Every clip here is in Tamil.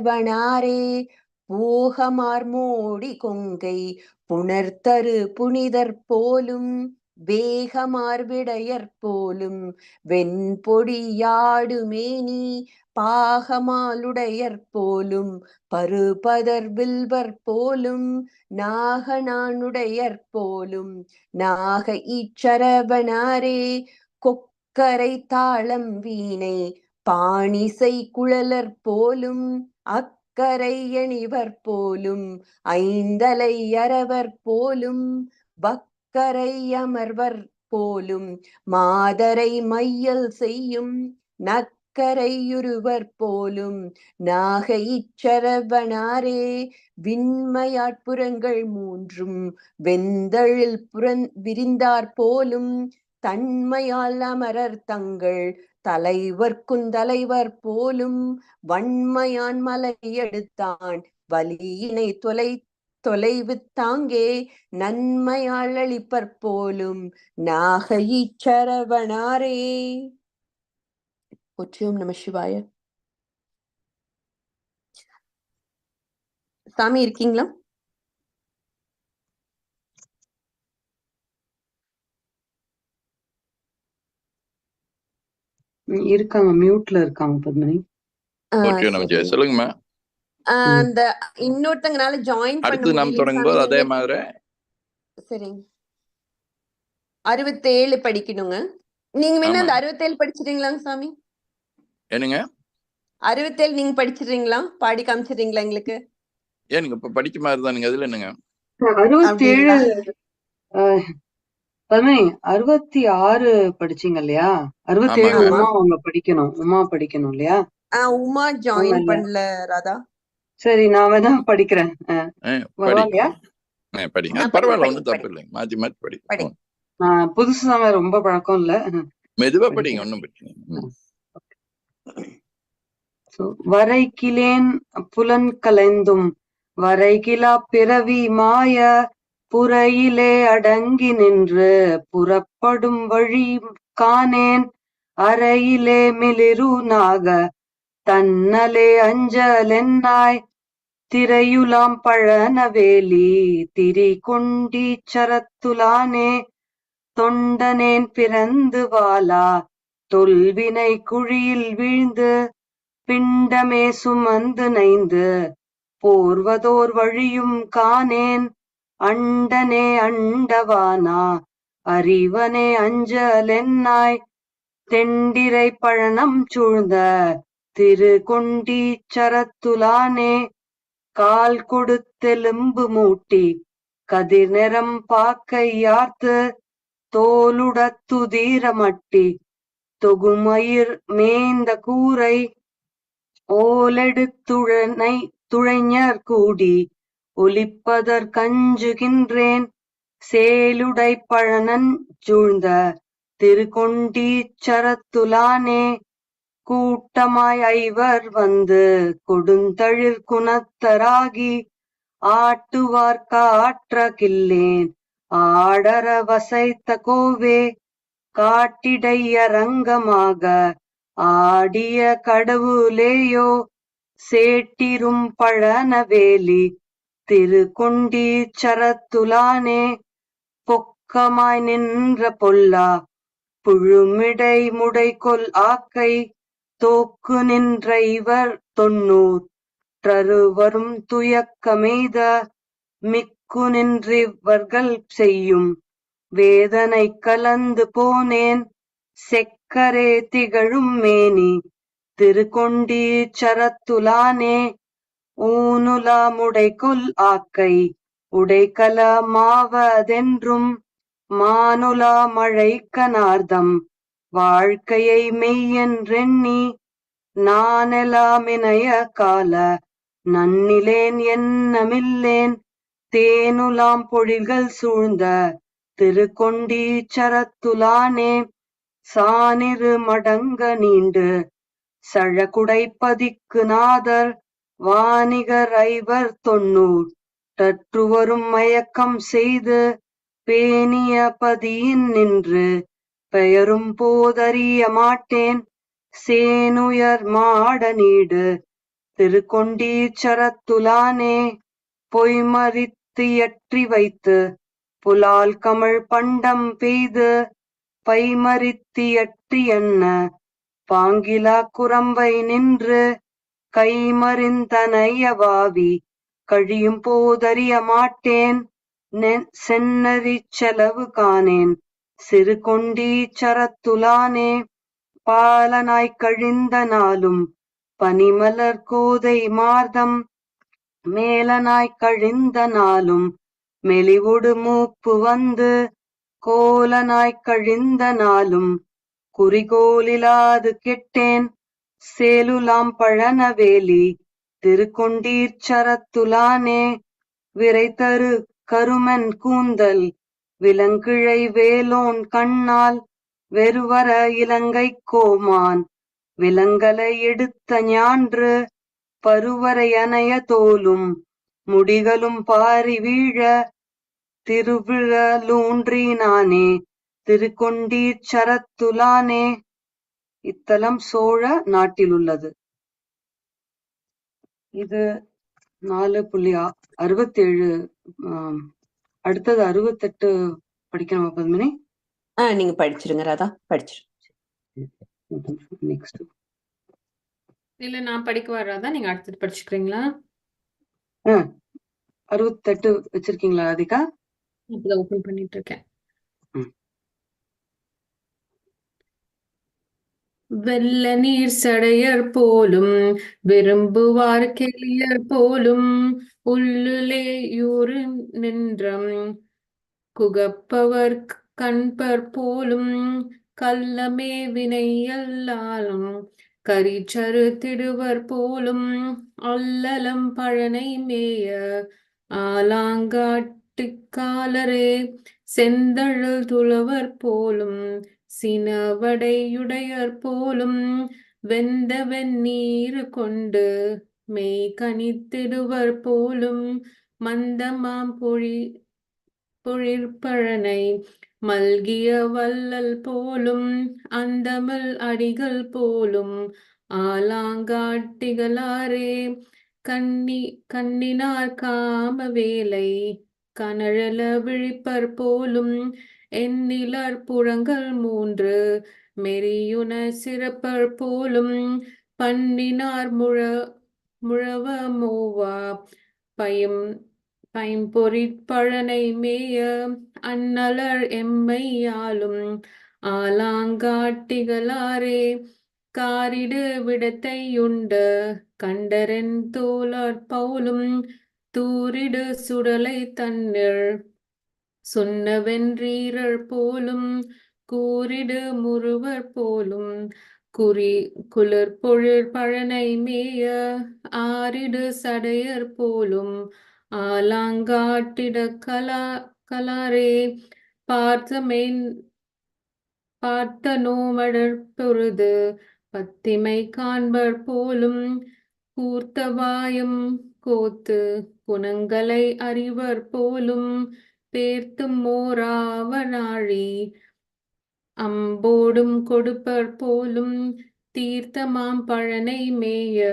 ஈச்சரவனாரே போகமார்மோடி கொங்கை புணர்த்தரு புனிதர் போலும் வேகமார்விடையற் போலும் வெண்பொடியாடுமேனி பாகமாலுடையற் போலும் பருபதர் வில்வர் போலும் நாகனானுடையற் போலும் நாக ஈச்சரவனாரே கொக்கரை தாளம் வீணை பாணிசை குழலர் போலும் அக்கரையணிவர் போலும் ஐந்தலை அரவர் போலும் பக்கரை அமர்வர் போலும் மாதரை மையல் செய்யும் நக்கரையுருவர் போலும் நாகை சரவணாரே விண்மையாட்புறங்கள் மூன்றும் வெந்தழில் புறன் விரிந்தார் போலும் தன்மையால் அமரர் தங்கள் தலைவர்க்குந் தலைவர் போலும் வன்மையான் மலை எடுத்தான் வலியினை தொலை தொலைவு தாங்கே நன்மையால் அளிப்பற் போலும் நாகையீச்சரவனாரே ஈச்சரவனாரே ஒற்றியோம் நம சிவாய. சாமி இருக்கீங்களா? இருக்காங்க மியூட்ல இருக்காங்க பத்மினி. ஆஹ் ஓகே நம்ம. சொல்லுங்கம்மா. அந்த இன்னொருத்தங்கனால ஜாயின் பண்ண அடுத்து நாம் முடியல தொடங்கும் போது சாமி. அதே மாதிரி. சரிங்க அறுபத்தேழு படிக்கணுங்க. நீங்க முன்ன அந்த. அறுபத்தேழு படிச்சிட்டீங்களாங்க சாமி? ஏனுங்க அறுபத்தேழு நீங்க படிச்சிடுறீங்களா? பாடி காமிச்சிடுறீங்களா எங்களுக்கு? ஏனுங்க இப்ப படிக்க மாதிரி தானுங்க அதுல என்னங்க? அறுபத்தி பத்மினி அறுபத்தி ஆறு படிச்சீங்க இல்லையா? அறுபத்தி ஏழு. உமா அவங்க படிக்கணும். உமா படிக்கணும் இல்லையா? ஆஹ் உமா ஜாயின். பண்ணல ராதா. சரி நான் வேணா படிக்கிறேன். புதுசுதாங்க ரொம்ப பழக்கம் இல்ல. மெதுவா படிங்க. படிங்க ஒன்றும் பிரச்சனை இல்லை. ம். So, வரைக்கிலேன் புலன் கலைந்தும் வரைகிலா பிறவி மாய புறையிலே அடங்கி நின்று புறப்படும் வழி காணேன். அறையிலே மிளிரு நாக தன்னலே அஞ்சலென்னாய் திரையுலாம் பழனவேலி திரி கொண்டி சரத்துலானே. தொண்டனேன் பிறந்து வாலா தொல்வினை குழியில் வீழ்ந்து. பிண்டமே சுமந்து நைந்து போர்வதோர் வழியும் காணேன். அண்டனே அண்டவானா அறிவனே அஞ்சலென்னாய். தெண்டிரை பழனம் சூழ்ந்த திரு கொண்டீச்சரத்துலானே கால் கொடுத்தெலும்பு மூட்டி கதிர் நிறம் பாக்கையார்த்து தோலுடத்துதீரமட்டி தொகுமயிர் மேய்ந்த கூரை ஓலெடுத்துழனை துழைஞர் கூடி ஒலிப்பதற் கஞ்சுகின்றேன் சேலுடை பழனன் சூழ்ந்த திருக்கொண்டீச்சரத்துலானே கூட்டமாய் ஐவர் வந்து கொடுந்தழிற் குணத்தராகி ஆட்டுவார் காற்றகில்லேன் ஆடர வசைத்த கோவே காட்டிடையரங்கமாக ஆடிய கடவுளேயோ சேட்டிரும் பழனவேலி திருக்கொண்டீச்சரத்துலானே பொக்கமாய் நின்ற பொல்லா புழுமிடை முடைகொல் ஆக்கை தோக்கு நின்ற இவர் தொன்னூர் றருவரும் துயக்கமெய்த மிக்கு நின்றிவர்கள் செய்யும் வேதனை கலந்து போனேன் செக்கரே திகழும் மேனி திருக்கொண்டீச்சரத்துலானே ஊனுலா முடைகொல் ஆக்கை உடைக்கல மாவதென்றும் மானுலா மழைக்கனார்தம் வாழ்க்கையை மெய்யென்றெண்ணி நானெலாமினைய கால நன்னிலேன் என்னமில்லேன் தேனுலாம் பொழில்கள் சூழ்ந்த திருக்கொண்டீச்சரத்துலானே சானிரு மடங்க நீண்டு சழகுடை பதிக்கு நாதர் வாணிகர் ஐவர் தொன்னூர் தற்றுவரும் மயக்கம் செய்து பேணிய பதியின் நின்று பெயரும் போதறிய மாட்டேன். சேனுயர் மாட நீடு திருக்கொண்டீச்சரத்துலானே பொய்மறித்தியற்றி வைத்து புலால் கமழ் பண்டம் பெய்து பைமறித்தியற்றி என்ன பாங்கிலா குரம்பை நின்று கைமறிந்தனையவாவி கழியும் போதறிய மாட்டேன் சென்னறி செலவு காணேன் சிறு கொண்டீச்சரத்துலானே பாலனாய் கழிந்த நாளும் பனிமலர் கோதை மார்தம் மேலனாய் கழிந்த நாளும் மெலிவுடு மூப்பு வந்து கோலனாய் கழிந்த நாளும் குறிகோலிலாது கெட்டேன் சேலுலாம் பழனவேலி திருக்கொண்டீர்ச்சரத்துலானே விரைதரு கருமன் கூந்தல் விலங்கிழை வேலோன் கண்ணால் வெறுவர இலங்கைக் கோமான் விலங்கலை எடுத்த ஞான்று பருவரையனைய தோலும் முடிகளும் பாரி வீழ திருவிழலூன்றினானே திருக்கொண்டீர்ச்சரத்துலானே. இத்தலம் சோழ நாட்டிலுள்ளது. இது நாலு புள்ளி அறுபத்தேழு அடுத்தது அறுபத்தெட்டு படிக்கணுமா பத்மினி? நீங்க படிச்சிருங்க ராதா படிச்சிரு. நெக்ஸ்ட் இல்ல நான் படிக்க வர்றதா? நீங்க அடுத்தது படிச்சுக்கிறீங்களா? அறுபத்தெட்டு வச்சிருக்கீங்களா ராதிகா? இப்பதான் ஓபன் பண்ணிட்டு இருக்கேன். வெல்ல நீர் சடையர் போலும் விரும்புவார் கெளியர் போலும் உள்ளுலே யூறு நின்றம். குகப்பவர் கண்பர் போலும் கல்லமே வினையல்லாலும் கரிச்சரு திடுவர் போலும் அல்லலம் பழனை மேய. ஆலாங்காட்டுக்காலரே செந்தழல் துளவர் போலும் சினவடையுடையர் போலும் வெந்த வெந்நீர் கொண்டு மெய் கனித்திடுவர் போலும் மந்தமாம் பொழி பொழிற்பழனை மல்கிய வல்லல் போலும் அந்தமில் அடிகள் போலும் ஆலாங்காட்டிகளாரே. கண்ணி கண்ணினார் காம வேலை கனழல விழிப்பர் போலும் எண்ணிலர் புறங்கள் மூன்று மெரியுன சிறப்பர் போலும் பண்ணினார் முழ முழவ மூவா. பயம் பைம்பொறிற் பழனை மேய அன்னலர் எம்மையாலும் ஆலாங்காட்டிகளாரே. காரிடு விடத்தையுண்ட கண்டரன் தோலார் பவுலும் தூரிடு சுடலை தன்னில் சொன்னவென்றீரள் போலும் கூறிடு முறுவர் போலும். குறி குளிர் பொழிர் பழனை மேய ஆரிடு சடையர் போலும். ஆலாங்காட்டிட கலா கலாரே பார்த்தமேன் பார்த்த நோமடர் பொருது பத்திமை காண்பர் போலும் கூர்த்தவாயும் கோத்து குணங்களை அறிவர் போலும். பேர்த்தும் மோராவனாழி. அம்போடும் கொடுப்பர் போலும் தீர்த்தமாம் பழனை மேய.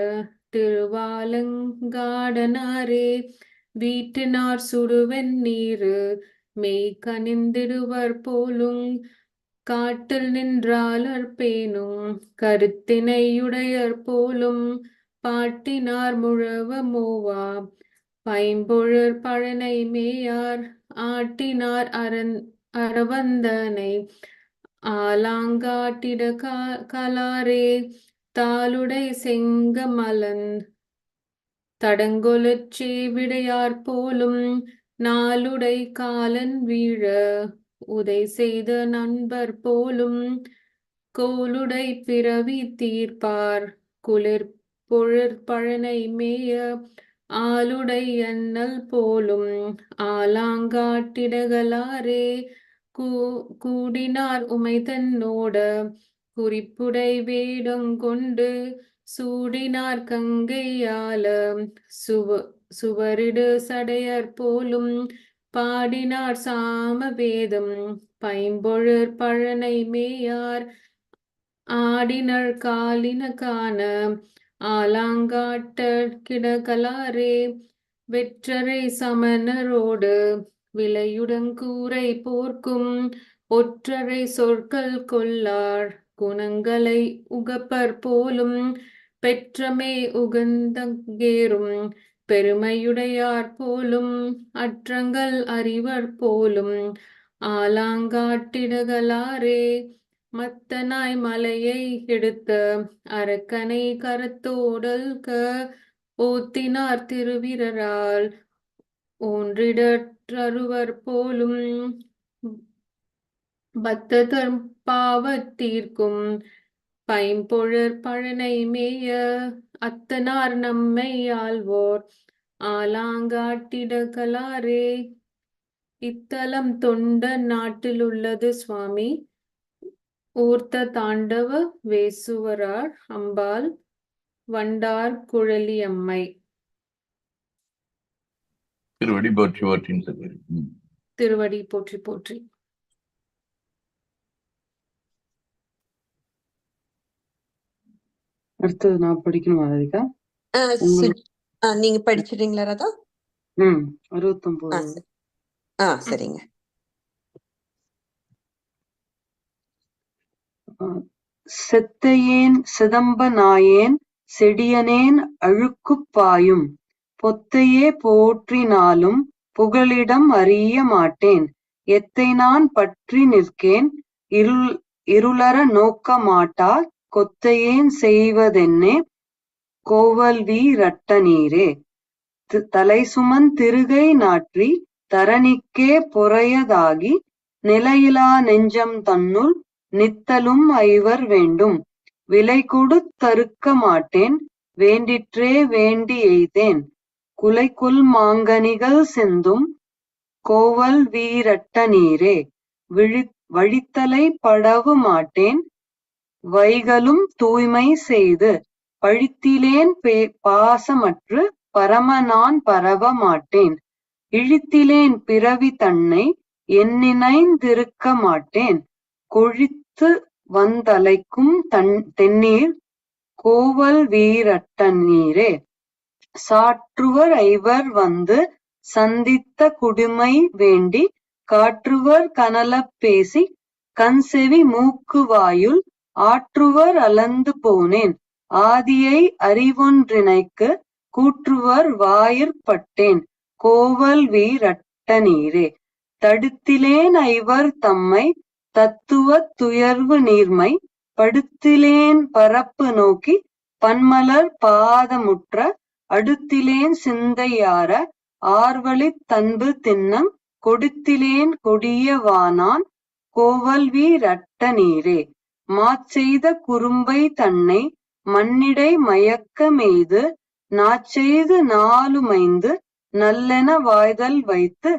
திருவாலங்காடனாரே வீட்டினார் சுடுவெண் நீரு. மெய் கனிந்திடுவர் போலும் காட்டில் நின்றாலர் பேணும். கருத்தினையுடையர் போலும் பாட்டினார் முழவ மோவா. பைம்பொழர் பழனை மேயார் ஆட்டினார் அரண் அரவந்தனை. ஆலாங்காட்டிட கலாரே தாளுடை செங்கமலன். தடங்கொலச் சேவிடையார் போலும் நாளுடை காலன் வீழ உதை செய்த நண்பர் போலும் கோளுடை பிறவி தீர்ப்பார். குளிர் பொழிற் பழனை மேய ஆளுடை அண்ணல் போலும் ஆலாங்காட்டிடகலாரே கூடினார் உமை தன்னோட குறிப்புடை வேடங்கொண்டு சூடினார் கங்கையால. சுவ சுவரிடு சடையர் போலும் பாடினார் சாமவேதம். பைம்பொழர் பழனை மேயார் ஆடினர் காலின காண. ஆலாங்காட்ட கிடகலாரே வெற்றரை சமணரோடு விலையுடங்கூரை போர்க்கும் ஒற்றரை சொற்கள் கொள்ளார் குணங்களை உகப்பர் போலும் பெற்றமே உகந்தங்கேறும் பெருமையுடையார் போலும் அற்றங்கள் அறிவர் போலும் ஆலாங்காட்டிடகலாரே மத்தனாய் மலையை எடுத்த அரக்கனை கரத்தோடல்க ஓத்தினார் திருவிரரால். ஒன்றிடற்றருவர் போலும் பத்ததர் பாவத்தீர்க்கும் பைம்பொழர் பழனை மேய அத்தனார் நம்மை ஆழ்வோர் ஆலாங்காட்டிடகலாரே இத்தலம் தொண்ட நாட்டில் உள்ளது சுவாமி. ஊர்த்த தாண்டவ வேசுவரார் அம்பாள் வண்டார் குழலி அம்மை. திருவடி போற்றி ம். திருவடி போற்றி போற்றி. அடுத்தது நான் படிக்கணுமா ராதிகா நீங்க படிச்சிடுறீங்களா ராதா? ம் அறுபத்தொன்பது ஆ சரிங்க. செத்தையேன் சிதம்ப நாயேன் செடியனேன் அழுக்குப் பாயும். பொத்தையே போற்றினாலும் புகலிடம் அறிய மாட்டேன். எத்தை நான் பற்றி நிற்கேன்? இருள் இருளற நோக்க மாட்டா? கொத்தையேன் செய்வதென்னே? கோவல்வி ரட்ட நீரே. தலை சுமன் திருகை நாற்றி தரணிக்கே பொறையதாகி நிலையிலா நெஞ்சம் தன்னுள் நித்தலும் ஐவர் வேண்டும். விலை தறுக்க மாட்டேன். வேண்டிற்றே வேண்டி எய்தேன். குலைக்குல் மாங்கனிகள் சிந்தும் கோவல் வீரட்ட நீரே. விழி வழித்தலை படவு மாட்டேன். வைகளும் தூய்மை செய்து பழித்திலேன் பே பாசமற்று பரமனான் பரவ மாட்டேன். இழித்திலேன் பிறவி தன்னை எண்ணினைந்திருக்க மாட்டேன். கொழித்து வந்தலைக்கும் தன் தென்னீர் கோவல் வீரட்ட நீரே. சாற்றுவர் ஐவர் வந்து சந்தித்த குடுமை வேண்டி காற்றுவர் கனலப் பேசி கண்செவி மூக்கு வாயுள் ஆற்றுவர் அளந்து போனேன். ஆதியை அறிவொன்றினைக்கு கூற்றுவர் வாயிற்பட்டேன் கோவல் வீரட்ட நீரே. தடுத்திலேன் ஐவர் தம்மை தத்துவத் துயர்வு நீர்மை படுத்திலேன் பரப்பு நோக்கி பன்மலர் பாதமுற்ற அடுத்திலேன் சிந்தையார ஆர்வழித் தன்பு திண்ணம் கொடுத்திலேன் கொடிய வானான் கோவல்வி ரட்ட நீரே. மாச்செய்த குறும்பை தன்னை மண்ணிடை மயக்க மெய்து நாச்செய்து நாலுமைந்து நல்லென வாய்தல் வைத்து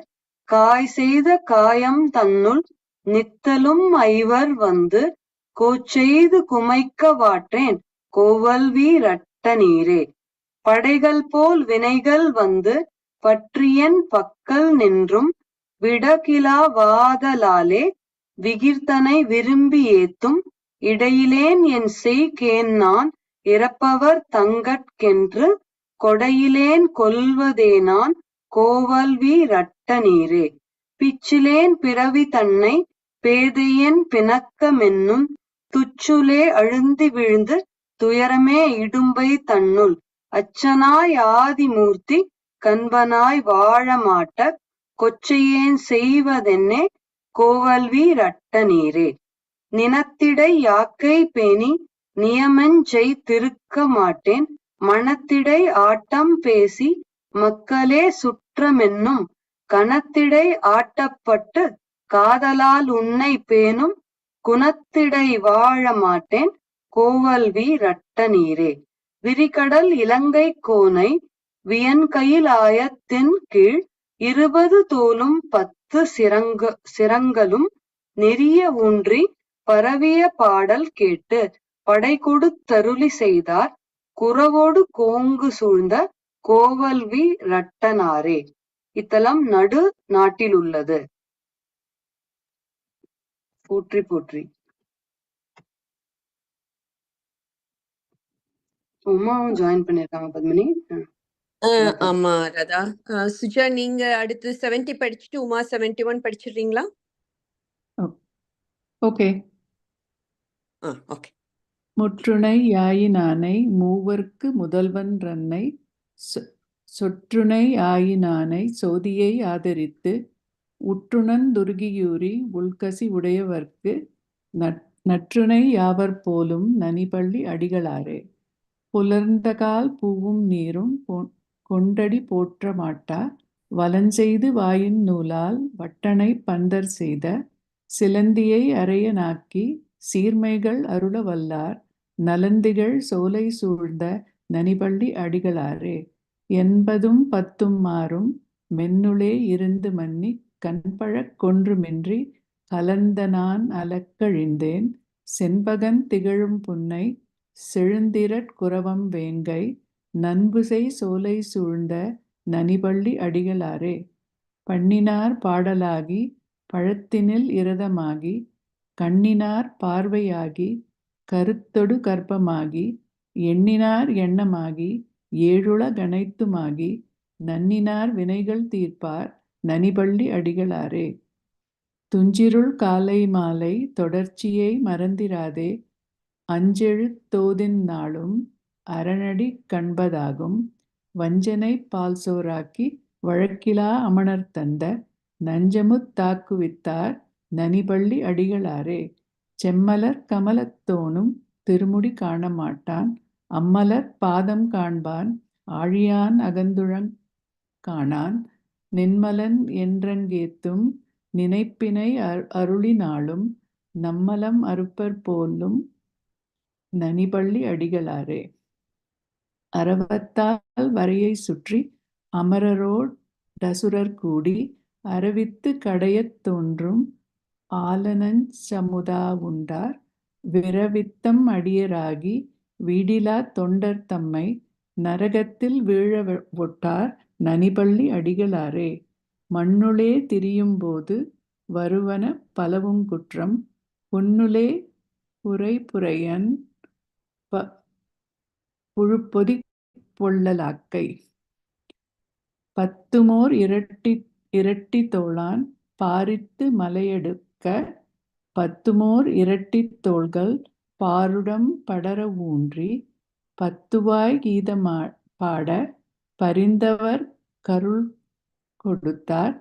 காய் செய்த காயம் தன்னுள் நித்தலும் ஐவர் வந்து கோச்செய்து குமைக்க வாற்றேன் கோவல்வி ரட்ட நீரே. படைகள் போல் வினைகள் வந்து பற்றியன் பக்கல் நின்றும் விடகிலா வாதலாலே விகிர்தனை விரும்பி ஏத்தும் இடையிலேன் என் செய்கேன் நான் இறப்பவர் தங்கட்கென்று கொடையிலேன் கொல்வதேனான் கோவல்வி ரட்ட நீரே. பிச்சிலேன் பிறவி தன்னை பேதையன் பிணக்கமென்னும் துச்சுலே அழுந்தி விழுந்து துயரமே இடும்பை தன்னுள். அச்சனாய் ஆதிமூர்த்தி கண்பனாய் வாழ மாட்ட கொச்சையேன் செய்வதென்னே கோவல்வி ரட்ட நீரே நினத்திடை யாக்கை பேணி நியமஞ்செய் திருக்க மாட்டேன். மனத்திடை ஆட்டம் பேசி மக்களே சுற்றமென்னும் கணத்திடை ஆட்டப்பட்டு காதலால் உன்னை பேணும் குணத்திடை வாழ மாட்டேன் கோவல்வி ரட்ட நீரே விரிகடல் இலங்கை கோனை வியன்கையில் ஆயத்தின் கீழ் இருபது தோலும் பத்து சிரங்க சிரங்களும் நெறிய ஊன்றி பரவிய பாடல் கேட்டு படை கொடுத்தருளி செய்தார் குறவோடு கோங்கு சூழ்ந்த கோவல்வி ரட்டனாரே இத்தலம் நடு நாட்டிலுள்ளது போற்றி போற்றி. உமாவும் ஜாயின் பண்ணிருக்காங்க பத்மினி. ஆமா ராதா. சுஜா நீங்க அடுத்து செவன்டி படிச்சுட்டு உமா செவன்டி ஒன் படிச்சிடுறீங்களா ஓகே. ஆ ஓகே. முற்றுணை யாயினானை மூவர்க்கு முதல்வன்றன்னை சொ- சொற்றுணை ஆயினானை சோதியை ஆதரித்து உற்றுணந்துருகியூறி உள்கசி உடையவர்க்கு நற்றுணை யாவர் போலும் நனிபள்ளி அடிகளாரே. புலர்ந்தகால் பூவும் நீரும் கொண்டடி போற்ற மாட்டா வலஞ்செய்து வாயின் நூலால் வட்டனை பந்தர் செய்த சிலந்தியை அறையனாக்கி சீர்மைகள் அருள வல்லார் நலந்திகள் சோலை சூழ்ந்த நனிபள்ளி அடிகளாரே. என்பதும் பத்தும் மாறும். மென்னுளே இருந்து மன்னி கண்பழக் கொன்றுமின்றி கலந்தனான் அலக்கழிந்தேன். செண்பகன் திகழும் புன்னை செழுந்திரட் குரவம் வேங்கை நன்புசை சோலை சூழ்ந்த நனிபள்ளி அடிகளாரே. பண்ணினார் பாடலாகி பழத்தினில் இரதமாகி கண்ணினார் பார்வையாகி கருத்தொடு கற்பமாகி எண்ணினார் எண்ணமாகி ஏழுலகனைத்துமாகி நன்னினார் வினைகள் தீர்ப்பார் நனிபள்ளி அடிகளாரே. துஞ்சிருள் காலை மாலை தொடர்ச்சியை மறந்திராதே. அஞ்செழுத்தோதின் நாளும் அரணடி கண்பதாகும். வஞ்சனை பால் சோறாக்கி வழக்கிலா அமணர் தந்த நஞ்சமுத் தாக்குவித்தார் நனிபள்ளி அடிகளாரே. செம்மலர் கமலத்தோனும் திருமுடி காணமாட்டான். அம்மலர் பாதம் காண்பான் ஆழியான் அகந்துழங் காணான் நின்மலன் என்றங்கேத்தும் நினைப்பினை அரு- அருளினாலும் நம்மலம் அறுப்பர் போலும் நனிபள்ளி அடிகளாரே. அரவத்தால் வரையை சுற்றி அமரரோட் டசுரர் கூடி அரவித்து கடையத் தோன்றும் ஆலனஞ் சமுதா உண்டார் விரவித்தம் அடியராகி வீடிலா தொண்டர் தம்மை நரகத்தில் வீழ வ- ஒட்டார் நனிபள்ளி அடிகளாரே. மண்ணுளே திரியும்போது வருவன பலவும் குற்றம். பொன்னுளே புரைபுரையன் ப புழுப்பொதி பொள்ளலாக்கை. பத்துமோர் இரட்டி இரட்டி தோளான் பாரித்து மலையெடுக்க பத்துமோர் இரட்டி தோள்கள் பாருடம் படர ஊன்றி பத்துவாய் கீதமா பாட பரிந்தவர் கருள் கொடுத்தார்.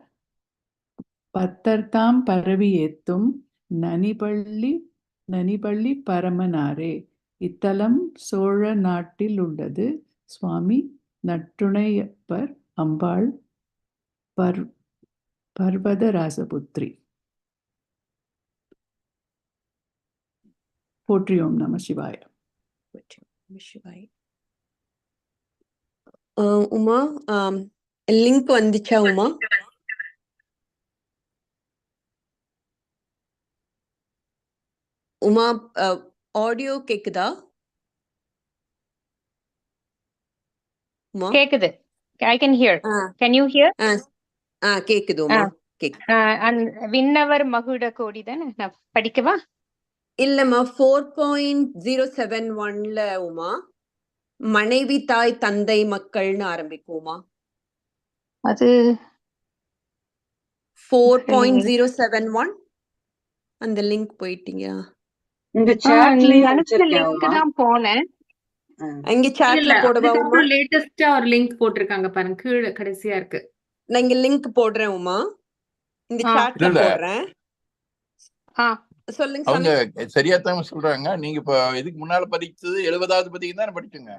பத்தர்தாம் பரவி ஏத்தும் நனிபள்ளி நனிபள்ளி பரமனாரே இத்தலம் சோழ நாட்டில் உள்ளது. சுவாமி நட்டுணையப்பர் அம்பாள் பர் பர்வத ராசபுத்ரி போற்றி ஓம் நம சிவாய. சிவாய். உமா லிங்க் வந்துச்சா உமா? உமா ஆடியோ கேக்குதா? உமா? கேக்குது. I can hear can you hear ஆ ஆ கேக்குது உமா. கேக்குது விண்ணவர் மகுட கோடி தானே? நான் படிக்கவா? இல்லம்மா ஃபோர் பாயிண்ட் ஜீரோ செவன் ஒன்ல உமா மனைவி தாய் தந்தை மக்கள்னு ஆரம்பிக்குமா அது four point. Zero seven one அந்த லிங்க் போயிட்டீங்க இந்த லிங்க் தான் போனேன். அங்க சாட்ல போடவா லேட்டஸ்டா ஒரு லிங்க் போட்டிருக்காங்க பாருங்க கீழே கடைசியா இருக்கு. நான் இங்க லிங்க் போடுறேன் உமா. இந்த. சாட்ல. போடுறேன். ஆ. சொல்லுங்க அவங்க சாமி சரியாத்தாம சொல்றாங்க. நீங்க இப்ப இதுக்கு முன்னால படிச்சது எழுபதாவது பதிக்கு தானே படிச்சுங்க?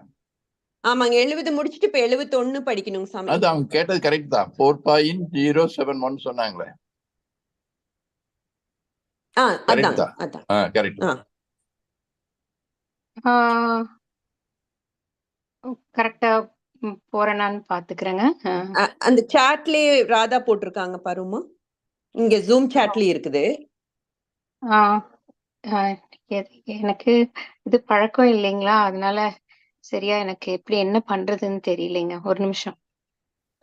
ஆமாங்க எழுபது முடிச்சுட்டு இப்ப எழுபத்தொன்னு படிக்கணும் சாமி. அது அவங்க கேட்டது கரெக்ட் தான். Four point zero seven one சொன்னாங்களே. கரெக்ட் ஆ. கரெக்டா போறேனான்னு பாத்துக்கிறேங்க. அந்த சாட்லயே ராதா போட்டிருக்காங்க பாருமா இங்க ஜூம் சாட்லயே இருக்குது. ஆ, ஆ, எனக்கு இது பழக்கம் இல்லைங்களா? அதனால சரியா எனக்கு எப்படி என்ன பண்றதுன்னு தெரியலைங்க. ஒரு நிமிஷம்.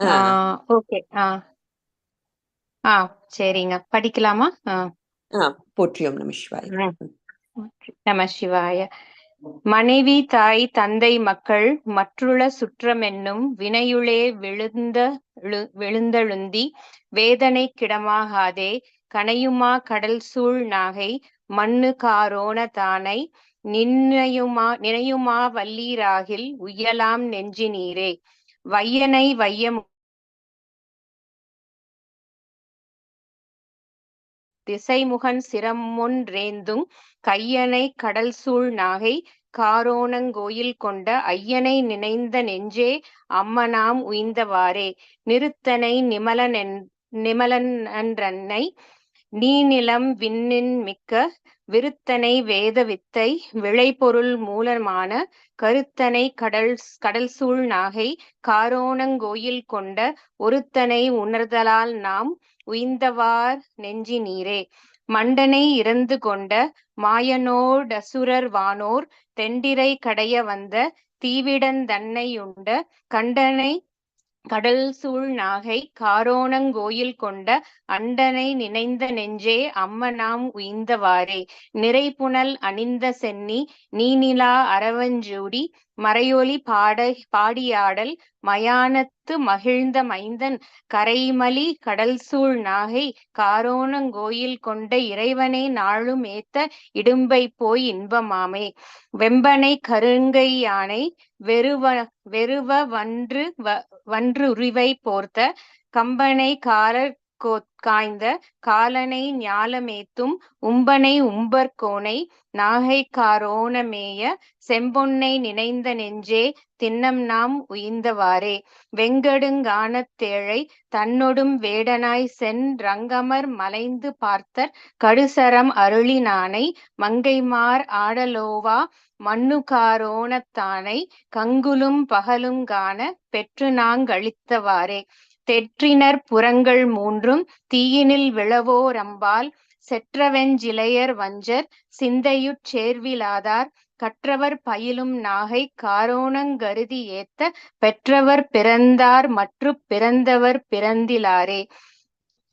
ஆ, ஓகே. ஆ. ஆ சரிங்க. படிக்கலாமா? ஆ. ஆ போற்றியோம் நம சிவாய். ம். நம சிவாய. மனைவி தாய் தந்தை மக்கள் மற்றுள்ள சுற்றமென்னும் வினையுளே விழுந்த எழு- விழுந்தழுந்தி வேதனை கிடமாகாதே கனையுமா கடல் சூழ் நாகை மண்ணு காரோண தானை நின்னையுமா நினையுமா வல்லீராகில் உய்யலாம் நெஞ்சி நீரே வையனை வையம் திசைமுகன் சிரமொன்றேந்துங் கையனை கடல் சூழ் நாகை காரோணங்கோயில் கொண்ட ஐயனை நினைந்த நெஞ்சே அம்மனாம் உய்ந்தவாறே. நிறுத்தனை நிமலனென் நிமலனன்றன்னை நீநிலம் விண்ணின் மிக்க விருத்தனை வேத வித்தை விளைபொருள் மூலமான கருத்தனை கடல் கடல் சூழ் நாகை காரோணங்கோயில் கொண்ட ஒருத்தனை உணர்தலால் நாம் உய்ந்தவார் நெஞ்சி நீரே மண்டனை இறந்து கொண்ட மாயனோடசுரர் வானோர் தெண்டிரை கடைய வந்த தீவிடந்தன்னையுண்ட கண்டனை கடல் சூழ் நாகை காரோணங்கோயில் கொண்ட அண்டனை நினைந்த நெஞ்சே அம்மனாம் உய்ந்தவாறே நிறைபுனல் அணிந்த சென்னி நீநிலா அரவஞ்சூடி மறையொலி பாட பாடியாடல் மயானத்து மகிழ்ந்த மைந்தன் கரைமலி கடல் சூழ் நாகை காரோணங்கோயில் கொண்ட இறைவனை நாளும் ஏத்த இடும்பை போய் இன்பமாமே. வெம்பனை கருங்கை யானை வெறுவ வெறுவ வன்று வ வன்று உரிவை போர்த்த கம்பனை காரர் காய்ந்த காலனை ஞாலமேத்தும் உம்பனை உம்பர்கோனை நாகைக்காரோணமேய செம்பொன்னை நினைந்த நெஞ்சே திண்ணம் நாம் உயிந்தவாறே வெங்கடுங்கானத்தேழை தன்னொடும் வேடனாய் சென் ரங்கமர் மலைந்து பார்த்தர் கடுசரம் அருளினானை மங்கைமார் ஆடலோவா மண்ணுகாரோணத்தானை கங்குலும் பகலும் காண பெற்று நாங்களித்தவாறே தெற்றினர் புறங்கள் மூன்றும் தீயினில் விழவோரம்பால் செற்றவெஞ்சிலையர் வஞ்சர் சிந்தையுட் சேர்விலாதார் கற்றவர் பயிலும் நாகை காரோணங்கருதி ஏத்த பெற்றவர் பிறந்தார் மற்றும் பிறந்தவர் பிறந்திலாரே.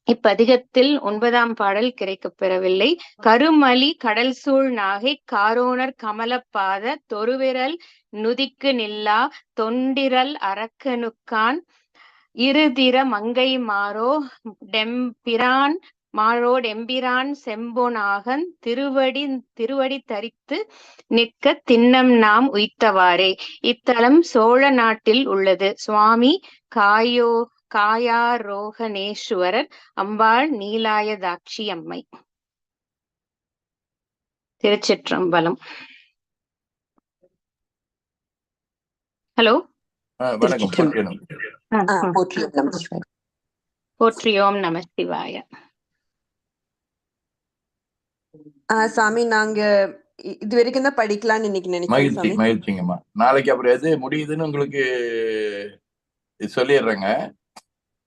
இப்பதிகத்தில் ஒன்பதாம் பாடல் கிடைக்கப்பெறவில்லை கருமலி கடல் சூழ் நாகை காரோணர் கமலப்பாத தொருவிரல் நுதிக்கு நில்லா தொண்டிரல் அரக்கனுக்கான் இருதிர மங்கை மாறோ டெம்பிரான் மாறோட் எம்பிரான் செம்பொனாகன் திருவடி திருவடி தரித்து நிற்க திண்ணம் நாம் உய்த்தவாறே இத்தலம் சோழ நாட்டில் உள்ளது. சுவாமி காயோ காயாரோகணேஸ்வரர் அம்பாள் நீலாயதாட்சி அம்மை. திருச்சிற்றம்பலம். ஹலோ? வணக்கம். ஆ, போற்றியோம் நம சிவாய. சாமி நாங்க இது வரைக்கும் தான் படிக்கலாம்னு இன்னைக்கு நினைக்கிறேன் மகிழ்ச்சிங்கம்மா. நாளைக்கு அப்புறம் எது முடியுதுன்னு உங்களுக்கு சொல்லிடுறேங்க.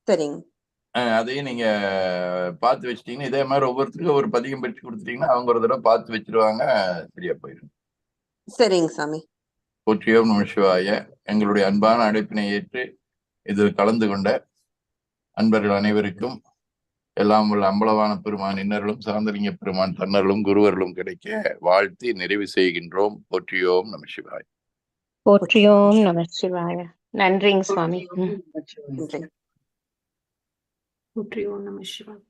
சரிங்க. அதையும் நீங்க பார்த்து வச்சிட்டீங்கன்னா இதே மாதிரி ஒவ்வொருத்தருக்கும் ஒரு பதிகம் பிரிச்சு கொடுத்துட்டீங்கன்னா அவங்க ஒரு தடவை பார்த்து வச்சிருவாங்க சரியா போயிடும். சரிங்க சாமி. போற்றியோம் நம சிவாய. எங்களுடைய அன்பான அழைப்பினை ஏற்று இதில் கலந்து கொண்ட அன்பர்கள் அனைவருக்கும் எல்லாம் உள்ள அம்பலவான பெருமான் இன்னர்களும் சாந்தலிங்க பெருமான் தன்னர்களும் குருவர்களும் கிடைக்க வாழ்த்தி நிறைவு செய்கின்றோம். போற்றியோம் நம சிவாய. போற்றியோம் நம சிவாய. நன்றிங்க சுவாமி. ம். நன்றி போற்றி ஓம் நம சிவாய்.